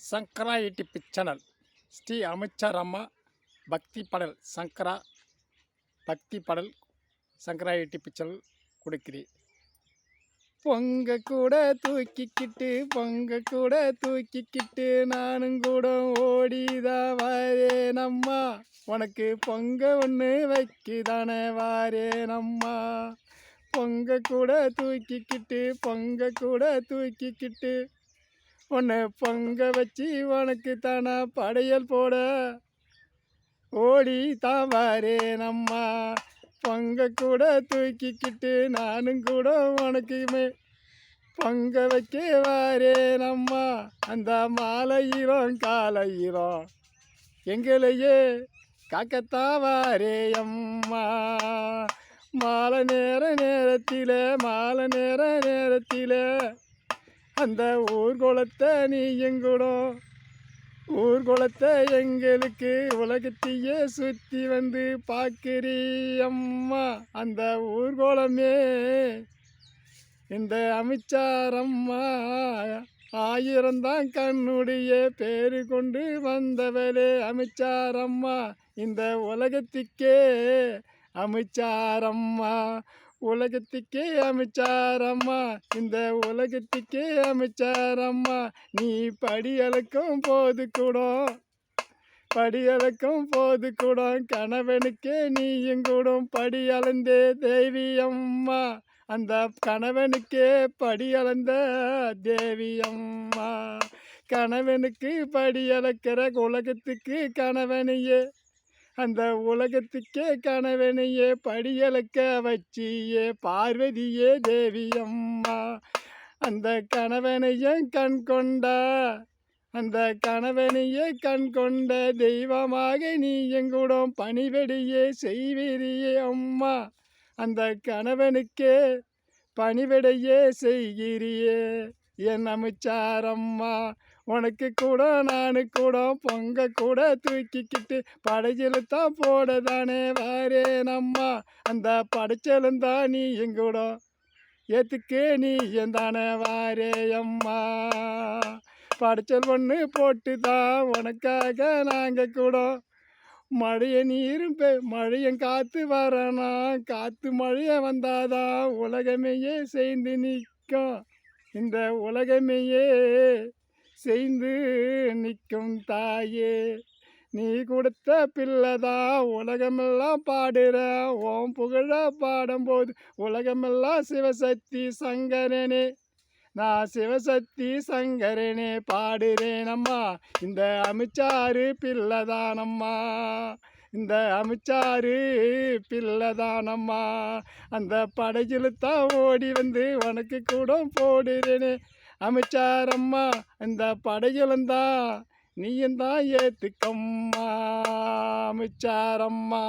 Shankara YouTube channel. Sri அமித்சார் அம்மா பக்தி படல் சங்கரா பக்தி படல் சங்கரா யூடியூப் சேனல் கொடுக்கிறேன். பொங்க கூட தூக்கிக்கிட்டு பொங்க கூட தூக்கிக்கிட்டு நானும் கூட ஓடிதா வாரேனம்மா. உனக்கு பொங்க ஒன்று வைக்குதானே வாரேனம்மா. பொங்க கூட தூக்கிக்கிட்டு பொங்க கூட தூக்கிக்கிட்டு உன்னை பங்க வச்சு உனக்கு தானா படையல் போட. ஓடி தான் அம்மா பொங்கல் கூட தூக்கிக்கிட்டு நானும் கூட உனக்குமே பங்க வைக்க அம்மா அந்த மாலையிலும் காலையிலும் எங்களையே காக்கத்தான் வாரே அம்மா. மாலை நேர நேரத்தில் மாலை நேர நேரத்தில் அந்த ஊர்கோலத்தை நீ எங்குடும் ஊர்கோலத்தை எங்களுக்கு உலகத்தையே சுற்றி வந்து பார்க்குறீ அம்மா அந்த ஊர்கோலமே இந்த அமிச்சாரம்மா. ஆயிரம்தான் கண்ணுடைய பேரு கொண்டு வந்தவளே அமிச்சாரம்மா. இந்த உலகத்துக்கே அமிச்சாரம்மா. உலகத்துக்கே அமைச்சாரம்மா இந்த உலகத்துக்கே அமைச்சாரம்மா நீ படியளக்கும் போது கூட படியளக்கும் போது கூட கணவனுக்கே நீயும் கூடும். படி அளந்தே தேவி அம்மா. அந்த கணவனுக்கே படி அளந்த தேவி அம்மா. கணவனுக்கு படியளக்கிற உலகத்துக்கு கணவனையே அந்த உலகத்துக்கே கணவனையே படியலக்க வச்சியே பார்வதியே தேவி அம்மா அந்த கணவனையும் கண் கொண்டா அந்த கணவனையே கண் கொண்ட தெய்வமாக நீ எங்கூடம் பணிவெடியே செய்வீரியே அம்மா. அந்த கணவனுக்கே பணிவிடையே செய்கிறியே என் அமைச்சாரம்மா உனக்கு கூட நானு கூட பொங்க கூட தூக்கிக்கிட்டு படைச்சல் தான் போட தானே வாரே நம்மா அந்த படைச்சலும் தான் நீ எங்கூட ஏத்துக்கு நீ என் தானே வாரே அம்மா படைச்சல் ஒன்று போட்டு தான் உனக்காக நாங்கள் கூட. மழைய நீரும் பெ மழையும் காற்று வரணும் காற்று மழைய வந்தாதான் உலகமையே சேர்ந்து நிற்கும். இந்த உலகமையே செய்து நிற்கும் தாயே நீ கொடுத்த பிள்ளைதான் உலகமெல்லாம் பாடுற. ஓம் புகழ பாடும்போது உலகமெல்லாம் சிவசக்தி சங்கரனே. நான் சிவசக்தி சங்கரனே பாடுறேனம்மா. இந்த அமிச்சாரு பிள்ளைதானம்மா. இந்த அமிச்சாரு பிள்ளைதானம்மா அந்த படகிலுத்தான் ஓடி வந்து உனக்கு கூட போடுறேனே. அமைச்சாரம்மா இந்த படையலந்தா நீயும் தான் ஏத்துக்கம்மா அமைச்சாரம்மா.